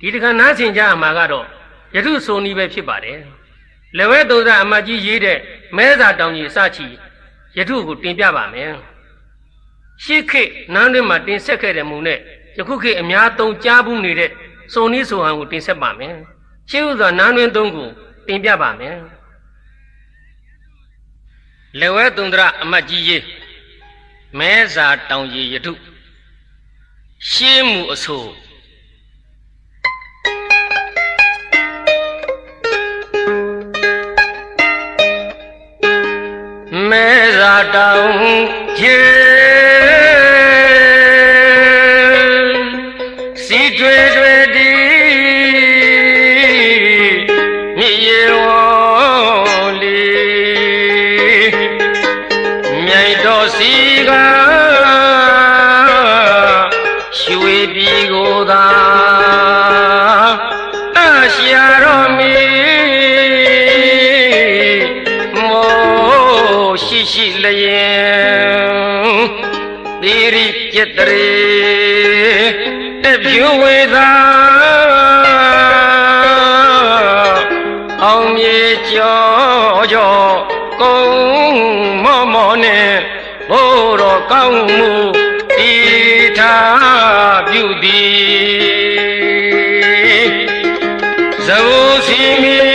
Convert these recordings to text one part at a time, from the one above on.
ဒီတခါနားဆင်ကြရမှာကတော့ယထုဆိုနီးပဲဖြစ်ပါတယ်လေဝဲသုံးစားအမတ်ကြီးရေးတဲ့မဲစာတောင်ကြီးအစချီယထုကိုတင်ပြပါမယ်ရှေးခေတ်နန်းတွင်မှာတင်ဆက်ခဲ့တဲ့မူနဲ့ယခုခေတ်အများသုံးကြားဘူးနေတဲ့စုံနီးဆိုဟန်ကိုတင်ဆက်ပါမယ်ရှေးဥစွာနန်းတွင်သုံးကိုတင်ပြပါမယ်လေဝဲသုံးစားအမတ်ကြီးရေးမဲစာတောင်ကြီးယထုရှေးမှုအဆိုး တောင်ကျေစီတွေတွေဒီမြေဝလီမြိုင်တော်စီကရွှေပြည်ကိုသာအရှာတော် ရှိရှိလျင်သီရိจิตရေတပြုဝေသာအောင်မြေကြောကြောကုံမောမောနဲ့ဘိုးတော်ကောင်းမှုဤထားပြုသည်ဇဝစီမီ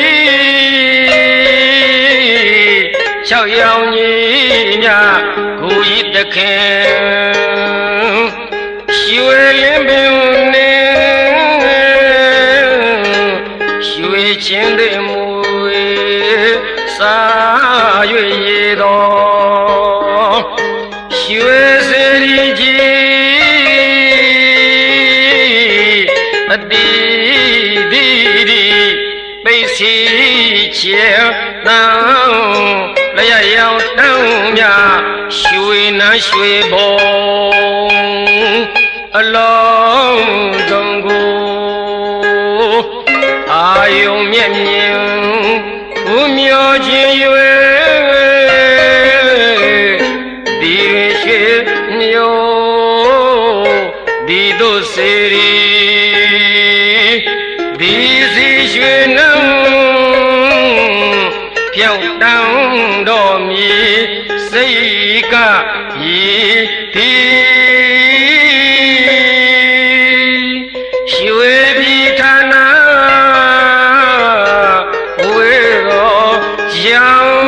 ၆ရောင်ကြီးများကိုကြီးတခင်ရွှေလင်းပင်နဲ့ရွှေချင်းတွေမူစာ၍ရေတော်ရွှေစေရီကြီးအတီးဒီဒီပိတ်စီချေတ န်းလျက်ရောင်တောင်းမြရွှေနန်းရွှေဘုံအလုံးစုံကိုအာယုံမြင့်မြင့်ဦးမျောခြင်း၍ဒီရွှေမျိုးဒီတို့စေရီဒီစီရွှေနှံ ပြောင်းတန်းတော်မီစိတ်ကရေတီရွှေပြည်ဌာနဝေတော်ရောင်